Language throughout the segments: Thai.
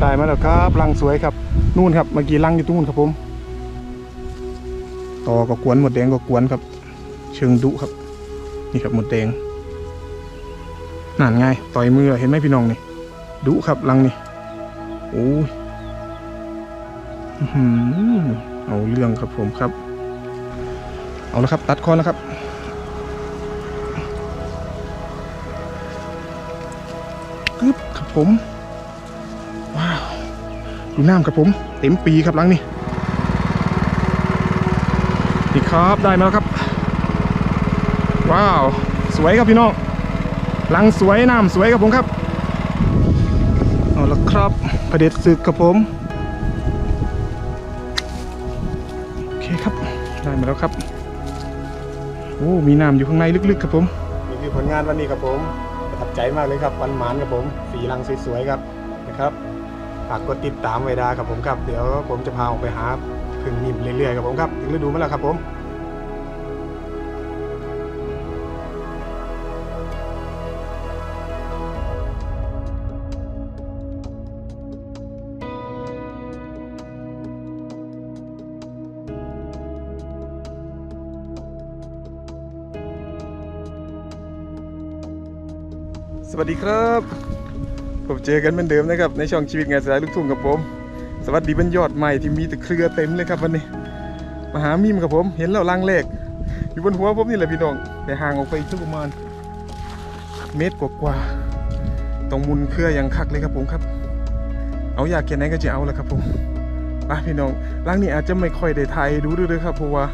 ได้มาแล้วครับรังสวยครับ นู่นครับเมื่อกี้รังอยู่ตรงนู้นครับผมต่อก็กวนหมดแดงก็กวนครับ เชิงดุครับ นี่ครับหมดแดงนั่นไงต่อยมือเห็นไหมพี่น้องนี่ดุครับรังนี่โอ้ยอื้อหือเอาเรื่องครับผมครับ เอาแล้วครับ ตัดคอแล้วครับกึบครับผม ดูน้ำครับผม เต็มปีครับลังนี่นี่ครับได้มาแล้วครับ ว้าว สวยครับพี่น้องลังสวยน้ำสวยครับผมครับเอาละครับประเด็ดศึกครับผมโอเคครับได้มาแล้วครับโอ้มีน้ำอยู่ข้างในลึกๆครับผมนี่คือผลงานวันนี้ครับผมประทับใจมากเลยครับวันหมานครับผมสีรังสวยๆครับนะครับ ฝากกดติดตามไวด้ครับผมครับเดี๋ยวผมจะพาออกไปหาพึ่งนิ่มเรื่อยๆครับผมครับถึงฤดูมาแล้วครับผมสวัสดีครับ ผมเจอกันเหมือนเดิมนะครับ ในช่องชีวิตไงสายลูกทุ่งกับผม สวัสดีบรรยอดใหม่ที่มีแต่เครือเต็มเลยครับวันนี้มาหามีมกับผม เห็นแล้วลังแรกอยู่บนหัวผมนี่แหละพี่น้องแต่ห่างออกไปอีกสักประมาณเมตรกว่าๆต้องมุนเครืออย่างคักเลยครับผมครับ เอาอยากแค่ไหนก็จะเอาแหละครับผมไปพี่น้องลังนี้อาจจะไม่ค่อยได้ถ่ายให้ดูด้วยครับเพราะว่า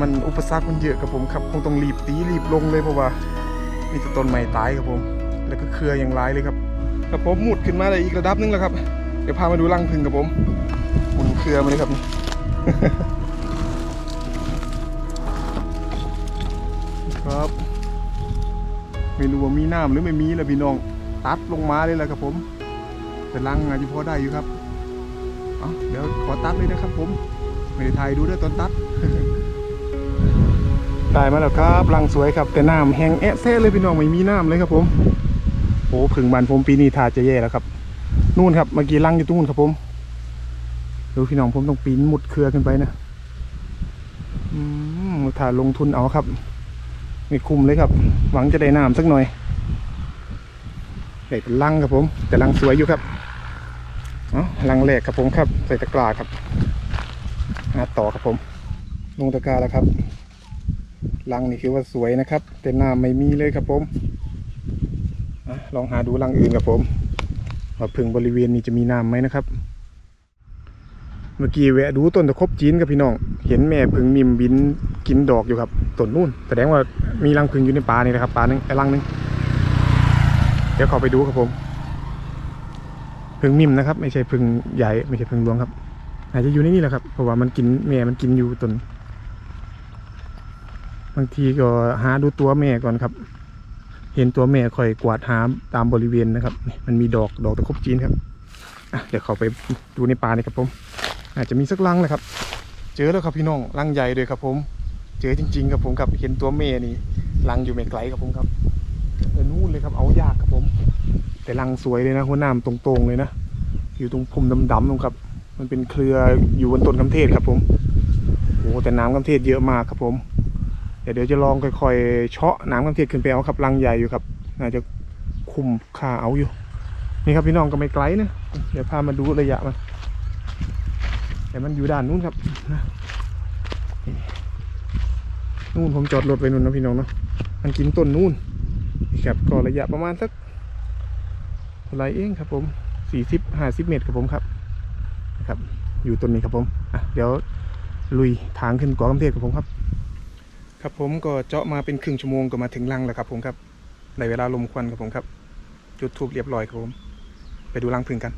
มันอุปสรรคมันเยอะครับผมครับ คงต้องรีบตีรีบลงเลยเพราะว่ามีแต่ต้นไม้ตายครับผม แล้วก็เครืออย่างร้ายเลยครับครับผมหมุดขึ้นมาได้อีกระดับนึงแล้วครับ เดี๋ยวพามาดูรังพึ่งครับผมหมุนเครือมาเลยครับนี่ครับ ไม่รู้ว่ามีน้ำหรือไม่มีแล้วพี่น้องตัดลงมาเลยแหละครับผม แต่รังอาจจะพอได้อยู่ครับเอาเดี๋ยวขอตัดเลยนะครับ ผมไม่ได้ถ่ายดูด้วยตอนตัดได้มาแล้วครับรังสวยครับ แต่น้ำแห้งแอะแซ่เลยพี่น้องไม่มีน้ำเลยครับผม อ้ผึ่งบานผมปีนี้ทาจะแย่แล้วครับ นู่นครับเมื่อกี้รังอยู่ตรงนู้นครับผมดูพี่น้องผมต้องปีนหมุดเครือขึ้นไปนะอืมถ้าลงทุนเอาครับ ไม่คุ้มเลยครับ หวังจะได้น้ำสักหน่อยได้เป็นรังครับผม แต่รังสวยอยู่ครับเอ๋อรังแรกครับผมครับ ใส่ตะกร้าครับหาต่อครับผม ลงตะกร้าแล้วครับรังนี่คือว่าสวยนะครับ แต่น้ำไม่มีเลยครับผม ลองหาดูรังอื่นครับผมว่าพึ่งบริเวณนี้จะมีน้ำไหมนะครับ เมื่อกี้แวะดูต้นตะคบจีนกับพี่น้อง เห็นแม่พึ่งมิมบินกินดอกอยู่ครับต้นนู่น แสดงว่ามีรังพึ่งอยู่ในป่านี่นะครับป่าหนึงไอ้รังหนึงเดี๋ยวขอไปดูครับผมพึ่งมิมนะครับ ไม่ใช่พึ่งใหญ่ไม่ใช่พึ่งหลวงครับอาจจะอยู่ในนี่แหละครับเพราะว่ามันกินแม่มันกินอยู่ต้นบางทีก็หาดูตัวแม่ก่อนครับ เห็นตัวแม่คอยกวาดหาตามบริเวณนะครับ มันมีดอกดอกตะคบจีนครับเดี๋ยวเขาไปดูในป่านี่ครับผม อาจจะมีสักลังแหละครับ เจอแล้วครับพี่น้องลังใหญ่เลยครับผม เจอจริง ๆ ครับผมครับเห็นตัวแม่นี่ลังอยู่ไม่ไกลครับผมครับเออนู่นเลยครับเอายากครับผม แต่ลังสวยเลยนะหัวหน้ำตรงๆเลยนะอยู่ตรงพุ่มดำๆตรงครับ มันเป็นเครืออยู่บนต้นกำเทศครับผมโอ้แต่น้ำกำเทศเยอะมากครับผม เดี๋ยวเดี๋ยวจะลองค่อยๆเชาะน้ำกำเทศขึ้นไปเอาครับรังใหญ่อยู่ครับน่าจะคุมค่าเอาอยู่ นี่ครับพี่น้องก็ไม่ไกลนะเดี๋ยวพามาดูระยะมันแต่มันอยู่ด้านนู้นครับนี่นู่นผมจอดรถไว้นู่นนะพี่น้องเนาะมันกินต้นนู่นนี่ครับก็ระยะประมาณสักเท่าไรเองครับผมสี่สิบห้าสิบเมตรครับผมครับนะครับ อยู่ต้นนี้ครับผมอะเดี๋ยวลุยทางขึ้นกาะกำเทศครับผมครับ ครับผมก็เจาะมาเป็นครึ่งชั่วโมงก็มาถึงรังแล้วครับผมครับในเวลาลมควันครับผมครับ จุดทูบเรียบร้อยครับผม ไปดูรังพึ่งกัน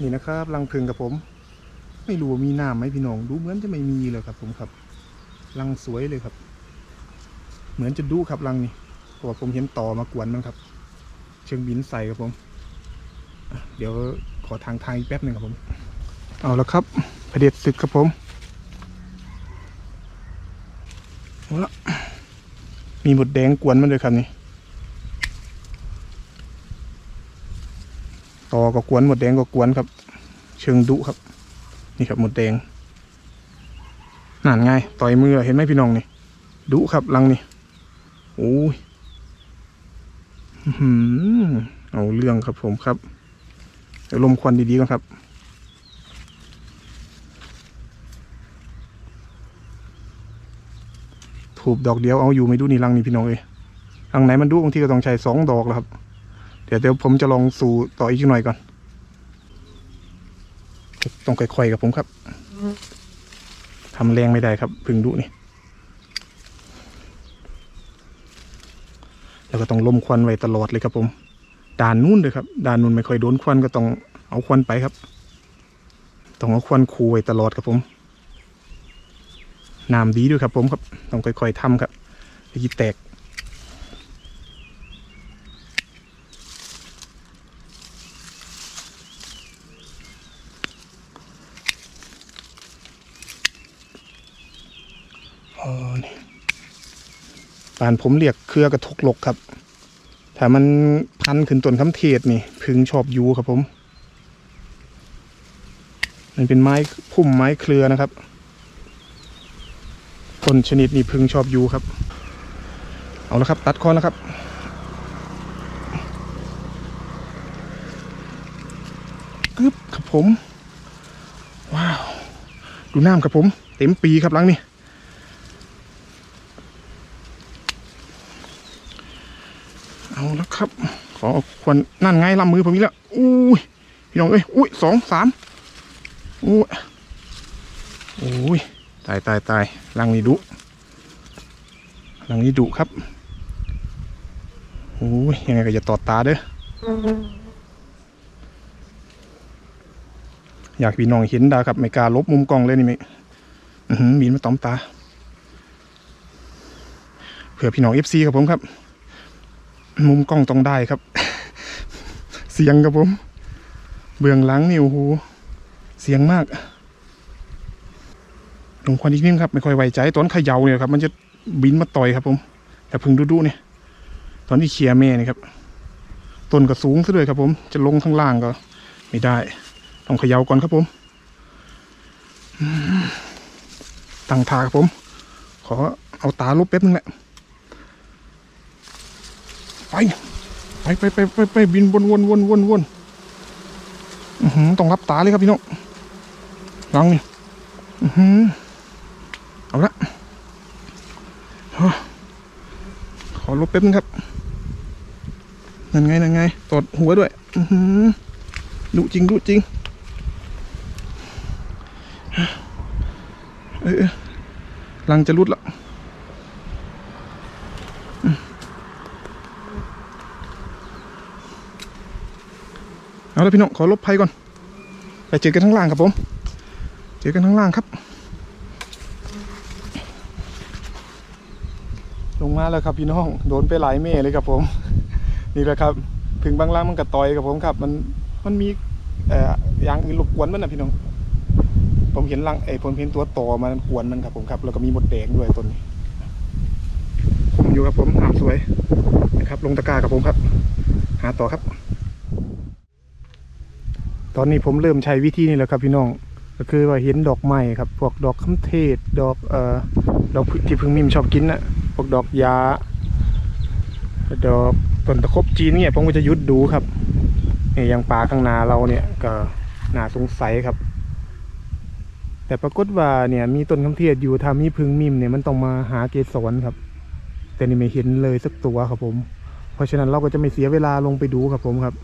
นี่นะครับรังพึ่งกับผม ไม่รู้ว่ามีน้ำไหมพี่น้องดูเหมือนจะไม่มีเลยครับผมครับรังสวยเลยครับ เหมือนจะดุครับรังนี้เพราะว่าผมเห็นต่อมากวนมันครับ เชิงบินใส่ครับผม เดี๋ยวขอทางทางอีกแป๊บหนึ่งครับผม เอาละครับ ประเด็ดศึกครับผมมีหมดแดงกวนมันด้วยครับนี่ต่อก็กวนหมดแดงก็กวนครับ เชิงดุครับ นี่ครับหมดแดงนั่นไงต่อยมือเห็นไหมพี่น้องนี่ดุครับลังนี่โอ้ยเอาเรื่องครับผมครับลมควันดีๆก่อนครับ ถูกดอกเดียวเอาอยู่ไม่ดูนี่ลังนี่พี่น้องเอ้ยลังไหนมันดูบางทีก็ต้องใช้สองดอกแล้วครับ เดี๋ยวเดี๋ยวผมจะลองสู่ต่ออีกหน่อยก่อน ต้องค่อยๆกับผมครับทำแรงไม่ได้ครับ พึ่งดุนี่ แล้วก็ต้องลมควันไว้ตลอดเลยครับผมด่านนู้นเลยครับด่านนู้นไม่ค่อยโดนควันก็ต้องเอาควันไปครับ ต้องเอาควันคูไว้ตลอดครับผม น้ำดีด้วยครับ ผมครับต้องค่อยๆทำครับอย่าคิดแตกอ๋อนี่ป่านผมเรียกเครือกระทกหลกครับ ถ้ามันพันขึ้นต้นคำเทศนี่ พึงชอบอยูครับผม มันเป็นไม้พุ่มไม้เครือนะครับ นชนิดนี้พึ่งชอบอยูครับ เอาละครับ ตัดคอนแล้วครับ กึบครับผม ว้าว ดูน้ำครับผม เต็มปีครับลังนี่เอาแล้วครับ ขอควรนั่นไงลำมือผมอีกแล้วอุ้ยพี่น้องเอ้ยอุ้ยสองสามอุ้ยโอ้ย ตายตายตายลังนี้ดุลังนี้ดุครับโอ้ยยังไงก็จะตอดตาเด้ออยากพี่น้องเห็นดาครับไม่กล้าลบมุมกล้องเลยนี่ไม่อือหือบินมาตอมตาเผื่อพี่น้องเอฟซีครับผมครับ มุมกล้องต้องได้ครับ เสียงครับผม เบื้องหลังนี่โอ้โหเสียงมาก ลงควันอีกนิดครับไม่ค่อยไว้ใจตอนเขย่าเนี่ยครับ มันจะบินมาต่อยครับ ผมแต่พึ่งดูดูเนี่ย ตอนที่เคลียร์แม่นี่ครับต้นก็สูงซะด้วยครับ ผมจะลงข้างล่างก็ ไม่ได้ ต้องเขย่าก่อนครับผมตั้งทาครับผม ขอเอาตาลบแป๊บนึงแหละไปไปไปไปไปไปบินวนวนวนวนวนต้องรับตาเลยครับพี่น้องลังนี่อือหือ เอาละขอลบแป๊บนึงครับ นั่นไง นั่นไง ตอดหัวด้วยดุจริงดุจริงเออเออลังจะรุดละเอาละพี่น้องขอลบภัยก่อน ไปเจอกันข้างล่างครับผม เจอกันข้างล่างครับ ลง มาแล้วครับพี่น้องโดนไปหลายเม่เลยครับผม นี่แหละครับ ถึงบางล่างมันกระต่อยครับผมครับ มันมันมีเอ่ออย่างอื่นรบกวนมันนะพี่น้อง ผมเห็นลังไอ้ยผมเห็นตัวต่อมันกวนมันครับผมครับ แล้วก็มีหมดแดงด้วยต้นนี้ผมอยู่ครับผมน้ำสวยนะครับ ลงตะกร้าครับผมครับ หาต่อครับ ตอนนี้ผมเริ่มใช้วิธีนี้แล้วครับพี่น้องก็คือว่าเห็นดอกไม้ครับ พวกดอกคำเทศดอกเอ่อดอกที่พึ่งมิมชอบกินน่ะ พวกดอกยาดอกต้นตะคบจีนเนี่ยผมก็จะยุดดูครับนี่ยอย่างป่าข้างนาเราเนี่ยก็น่าสงสัยครับ แต่ปรากฏว่าเนี่ยมีต้นคำเทศอยู่ถ้ามีพึ่งมิมเนี่ยมันต้องมาหาเกสรครับ แต่นี่ไม่เห็นเลยสักตัวครับผม เพราะฉะนั้นเราก็จะไม่เสียเวลาลงไปดูครับผมครับ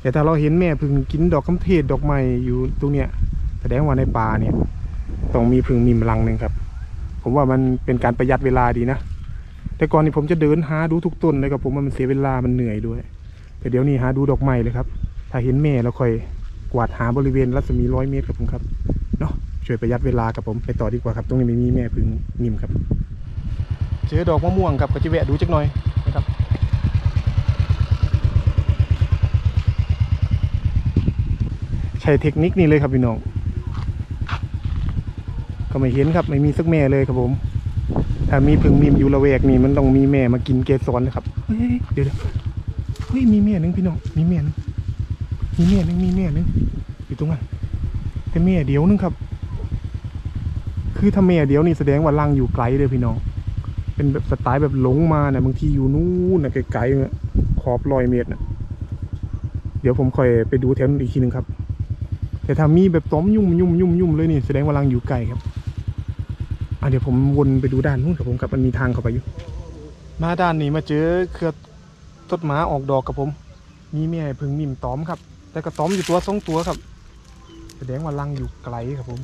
แต่ถ้าเราเห็นแม่พึ่งกินดอกคำเทศดอกไม้อยู่ตรงเนี้ยแสดงว่าในป่าเนี่ยต้องมีพึ่งมีมลังหนึ่งครับ ผมว่ามันเป็นการประหยัดเวลาดีนะ แต่ก่อนนี้ผมจะเดินหาดูทุกต้นเลยครับผมว่ามันเสียเวลามันเหนื่อยด้วย แต่เดี๋ยวนี้หาดูดอกไม้เลยครับ ถ้าเห็นแม่เราค่อยกวาดหาบริเวณรัศมีร้อยเมตรครับผมครับเนาะช่วยประหยัดเวลาครับผมไปต่อดีกว่าครับตรงนี้ไม่มีแม่พึ่งมิมครับ เจอดอกมะม่วงครับก็จะแวะดูจักหน่อยนะครับใช้เทคนิคนี้เลยครับพี่น้อง ก็ไม่เห็นครับ ไม่มีสักแม่เลยครับผม ถ้ามีพึ่งมีมอยู่ละแวกนี่มันต้องมีแม่มากินเกสรนะครับเดี๋ยวเดี๋ยวเฮ้ยมีแม่หนึ่งพี่น้องมีแม่หนึงมีเมียหนึงมีเมียหนึงอยู่ตรงนั้นแต่เมียเดียวนึงครับ คือถ้าเมียเดียวนี่แสดงว่าลังอยู่ไกลเลยพี่น้องเป็นแบบสไตล์แบบหลงมาเนี่ยบางทีอยู่นู่นนะไกลๆเนี่ยขอบร้อยเมตรนะเดี๋ยวผมค่อยไปดูแถวนั้นอีกทีหนึ่งครับ แต่ถ้ามีแบบต้อมยุ่มยุ่มยุ่มยุ่มเลยนี่แสดงว่าลังอยู่ไกลครับ เดี๋ยวผมวนไปดูด้านนู้นครับผมครับมันมีทางเข้าไปอยู่ มาด้านนี้มาเจอเครือต้นไม้ออกดอกกับผม มีแม่พึ่งนิ่มตอมครับ แต่ก็ตอมอยู่ตัวสองตัวครับ แสดงว่าลังอยู่ไกลครับผม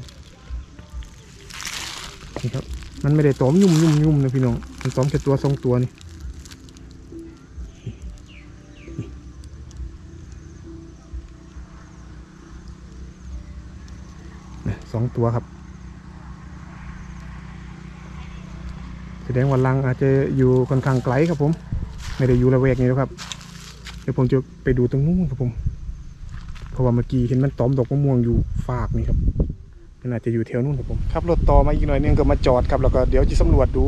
นี่ครับมันไม่ได้ตอมยุ่มยุ่มยุ่มนะพี่น้อง มันตอมแค่ตัวสองตัวนี่นี่สองตัวครับ แสดงว่าลังอาจจะอยู่ค่อนข้างไกลครับผม ไม่ได้อยู่ละแวกนี้แล้วครับ เดี๋ยวผมจะไปดูตรงนู้นครับผม เพราะว่าเมื่อกี้เห็นมันตอมดอกมะม่วงอยู่ฝากนี่ครับ มันอาจจะอยู่แถวนู้นครับผมขับรถต่อมาอีกหน่อยนึงก็มาจอดครับแล้วก็เดี๋ยวจะสำรวจดู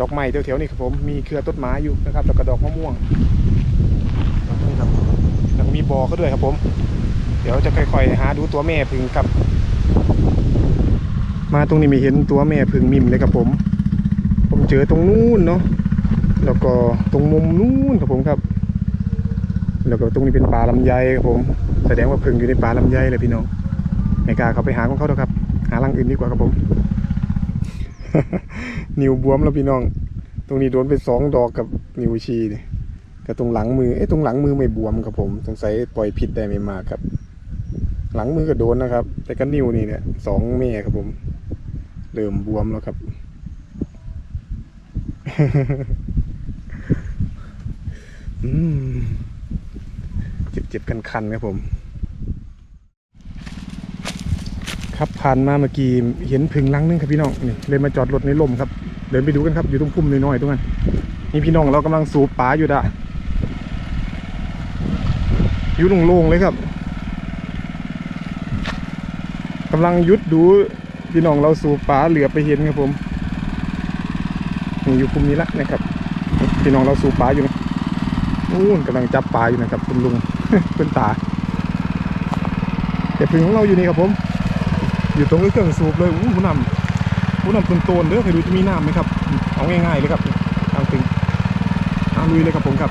ดอกไม้แถวๆนี้ครับผม มีเครือต้นไม้อยู่นะครับ แล้วก็ดอกมะม่วงนี่ครับแล้วก็มีบอเขาด้วยครับผม เดี๋ยวจะค่อยๆหาดูตัวแม่พึ่งครับ มาตรงนี้ไม่เห็นตัวแม่พึ่งมิมเลยครับผม ผมเจอตรงนู้นเนาะแล้วก็ตรงมุมนู้นครับผมครับ แล้วก็ตรงนี้เป็นป่าลำไยครับผม แสดงว่าพึ่งอยู่ในป่าลำไยเลยพี่น้องไม่กล้าเขาไปหาของเขาหรอกครับ หารังอื่นดีกว่าครับผม นิวบวมแล้วพี่น้อง ตรงนี้โดนไปสองดอกกับนิวชี้นี่ยกับตรงหลังมือเอ๊ะตรงหลังมือไม่บวมครับผมสงสัยปล่อยพิษได้ไม่มากครับ หลังมือก็โดนนะครับ แต่ก็นิ้วนี่เนี่ยสองเมครับผม เริ่มบวมแล้วครับ เจ็บเจ็บคันๆครับผม ครับผ่านมาเมื่อกี้เห็นพึ่งลังนึงครับพี่น้องนี่เลยมาจอดรถในลมครับเดินไปดูกันครับ อยู่ตรงพุ่มน้อยๆตรงนั้นนี่พี่น้องเรากำลังสูบปลาอยู่ด่ะอยู่โล่งๆเลยครับกำลังยุดดูพี่น้องเราสูบปลาเหลือไปเห็นครับผม อยู่พุ่มนี้ละนะครับพี่น้องเราสูบปลาอยู่นะนู่นกำลังจับปลาอยู่นะครับคุณลุงคุณตาแต่พึ่งของเราอยู่นี่ครับผม อยู่ตรงเครื่องสูบเลยอู้หูนำหูนำต้นโตนเด้อใครดูจะมีน้ำไหมครับ เอาง่ายๆเลยครับทางตึงทางลุยเลยครับผมครับ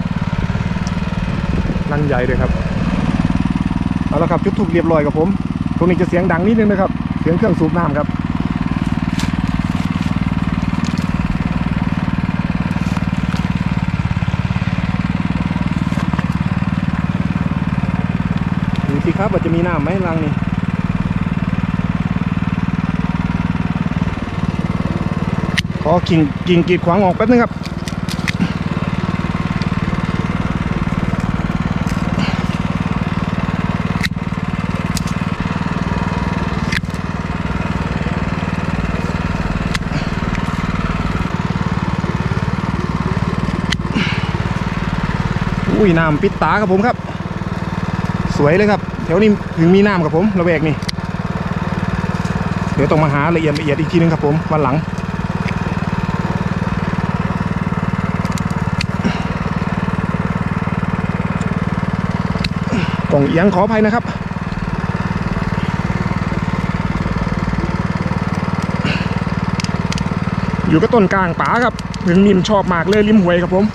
ลังใหญ่เลยครับเอาละครับจุดถูกเรียบร้อยครับผม ตรงนี้จะเสียงดังนิดนึงนะครับ เสียงเครื่องสูบน้ำครับ ครับว่าจะมีน้ำไหมรังนี่ขอกิ่งกิ่งกีดขวางออกแป๊บนึงครับอุ้ยน้ำปิดตาครับผมครับ สวยเลยครับ แถวนี้ถึงมีน้ำครับผมระแวกนี่เดี๋ยวต้องมาหาละเอียดละเอียดอีกทีนึงครับผมวันหลังกล่องเอียงขออภัยนะครับอยู่กับต้นกลางป่าครับถึงมิมชอบมากเลยริมหวยครับผม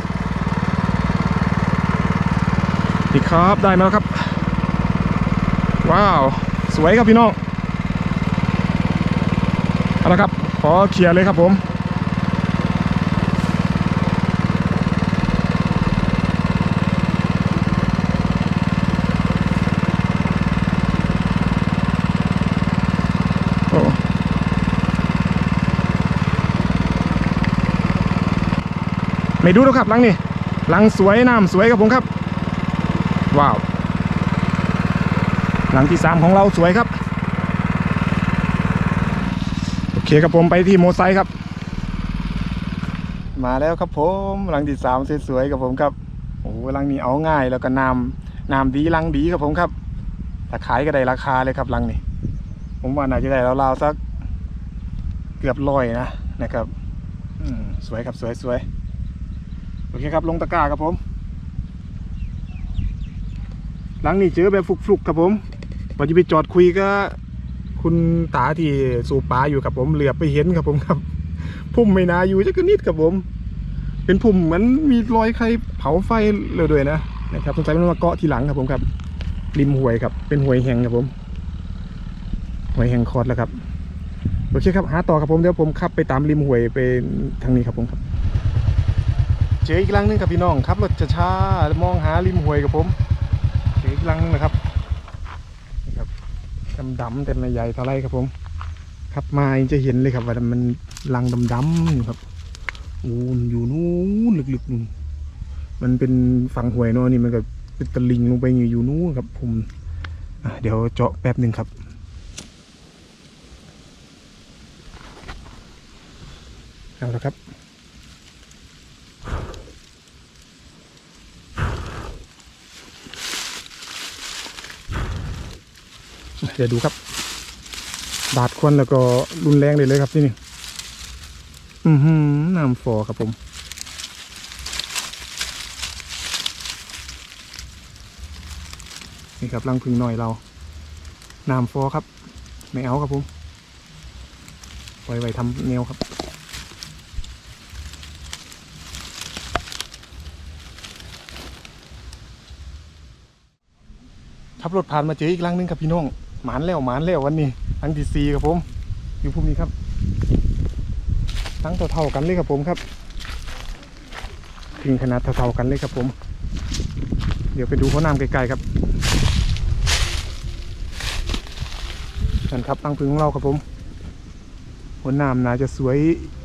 นี่ครับได้มาแล้วครับ ว้าว สวยครับพี่น้องเอาละครับขอเคลียร์เลยครับผมโอ้ไม่ดูแล้วครับหลังนี่หลังสวยน้ำสวยครับผมครับ ว้าว หลังที่สามของเราสวยครับ โอเคครับผมไปที่โมไซครับ มาแล้วครับผมหลังที่สามสวยๆครับผมครับโอ้โหหลังนี้เอาง่ายแล้วก็นำนำดีหลังดีครับผมครับถ้าขายก็ได้ราคาเลยครับหลังนี้ ผมว่าน่าจะได้ราวๆสักเกือบร้อยนะนะครับสวยครับสวยสวยโอเคครับลงตะกร้าครับผมหลังนี้เจอแบบฟุกๆครับผม ว่าจะไปจอดคุยก็ คุณตาที่สูบปลาอยู่ครับผมเหลือบไปเห็นครับผมครับ พุ่มไม่นาอยู่จะก็นิดครับผม เป็นพุ่มเหมือนมีรอยใครเผาไฟเลยด้วยนะนะครับสงสัยมันมาเกาะทีหลังครับผมครับริมห้วยครับ เป็นห้วยแห้งครับผมห้วยแห้งคอดแล้วครับโอเคครับหาต่อครับผมเดี๋ยวผมขับไปตามริมห้วยไปทางนี้ครับผมครับ เจออีกลังนึงครับพี่น้องครับรถช้าๆมองหาริมห้วยครับผม เจออีกลังนึงนะครับ ดำๆแต่ไม่ใหญ่เท่าไรครับผมขับมาจะเห็นเลยครับว่ามันลังดำๆอยู่ครับโอ้อยู่นู้นลึกๆนู่นมันเป็นฝั่งหวยเนาะนี่มันก็เป็นตะลิงลงไปอยู่อยู่นู้นครับผมเดี๋ยวเจาะแป๊บหนึ่งครับเอาละครับ เดี๋ยวดูครับ บาดควันแล้วก็รุนแรงเลยเลยครับที่นี่ อือหือน้ำฟอครับผมนี่ครับรังพึ่งหน่อยเราน้ำฟอครับ ไม่เอาครับผม ปล่อยไว้ทำแนวครับ ขับรถผ่านมาเจออีกลังหนึงครับพี่น้อง หมานแล้วหมานแล้ววันนี้ลังที่สี่ครับผม อยู่ภูมินี้ครับ ทั้งเท่าๆกันเลยครับผมครับ ถึงขนาดเท่าๆกันเลยครับผม เดี๋ยวไปดูเขาน้ำไกลๆครับนั่นครับรังพึ่งของเราครับผมหัวน้ำน่าจะสวย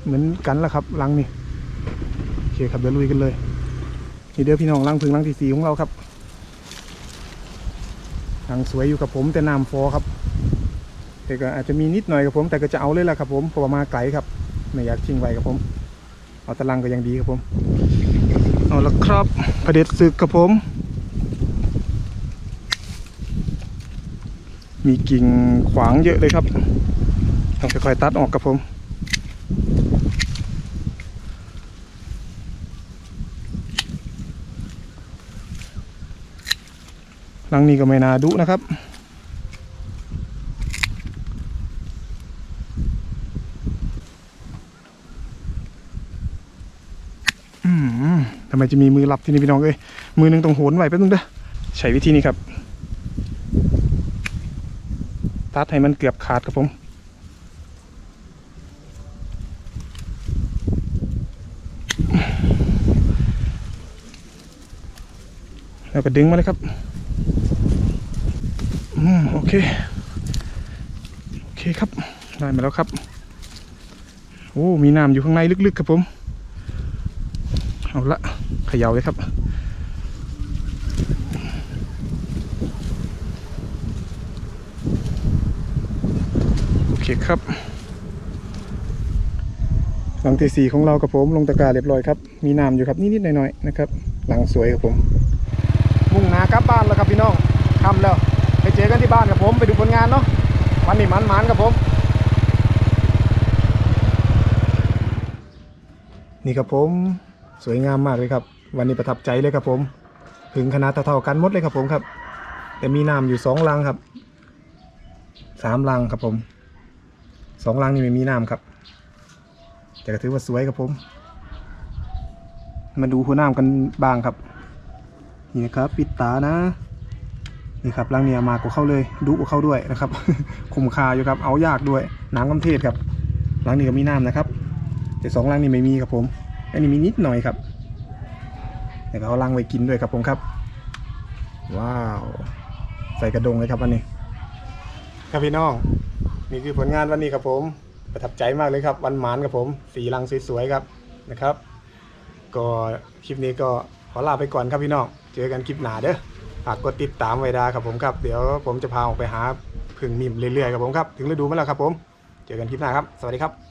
เหมือนกันแล้วครับรังนี่โอเคครับเดี๋ยวลุยกันเลยนี่เดี๋ยวพี่น้องรังพึ่งรังที่สี่ของเราครับ ทางสวยอยู่กับผมแต่น้ำฟอครับแต่ก็อาจจะมีนิดหน่อยกับผม แต่ก็จะเอาเลยล่ะครับผมเพราะว่ามาไกลครับ ไม่อยากทิ้งไว้ครับผม เอาตะลังก็ยังดีครับผมเอาละครับประเด็ดศึกครับผม มีกิ่งขวางเยอะเลยครับต้องค่อยๆตัดออกครับผม ลังนี้ก็ไม่นาดุนะครับ อืมทำไมจะมีมือหลับที่นี่พี่น้องเอ้ย มือหนึงต้องโหนไหวแป๊บนึงเด้อ ใช้วิธีนี้ครับ ตัดให้มันเกือบขาดครับผมแล้วก็ดึงมาเลยครับ โอเค โอเคครับ ได้มาแล้วครับ โอ้ มีน้ำอยู่ข้างในลึกๆครับผม เอาละเขย่าเลยครับโอเคครับหลังที่สี่ของเรากับผมลงตะกร้าเรียบร้อยครับ มีน้ำอยู่ครับนิดๆหน่อยๆนะครับ หลังสวยครับผม มุ่งหนากลับบ้านแล้วครับพี่น้องทำแล้ว ไปเจอกันที่บ้านกับผมไปดูผลงานเนาะวันนี้มันๆกับผมนี่ครับผมสวยงามมากเลยครับ วันนี้ประทับใจเลยครับผม ถึงขนาดเท่าๆกันหมดเลยครับผมครับ แต่มีน้ำอยู่สองลังครับสามลังครับผมสองลังนี่ไม่มีน้ำครับ แต่ก็ถือว่าสวยครับผม มาดูหัวน้ำกันบ้างครับ นี่นะครับ ปิดตานะ นี่ครับลังเนี่ยมากกว่าเข้าเลยดุกว่าเข้าด้วยนะครับคุมคาอยู่ครับเอายากด้วยน้ำกำเทศครับลังนี้ก็มีน้ำนะครับ แต่สองลังนี่ไม่มีครับผมอันนี้มีนิดหน่อยครับแต่เอาลังไว้กินด้วยครับผมครับ ว้าว ใส่กระดงเลยครับวันนี้ ครับพี่น้องนี่คือผลงานวันนี้ครับผม ประทับใจมากเลยครับ วันหมานครับผมสีลังสวยๆครับนะครับ ก็คลิปนี้ก็ขอลาไปก่อนครับพี่น้องเจอกันคลิปหน้าเด้อ ฝากกดติดตามไว้ด้ครับผมครับ เดี๋ยวผมจะพาออกไปหาผึ่งมิมเรื่อยๆครับผมครับ ถึงฤดูมันแล้วครับผม เจอกันคลิปหน้าครับ สวัสดีครับ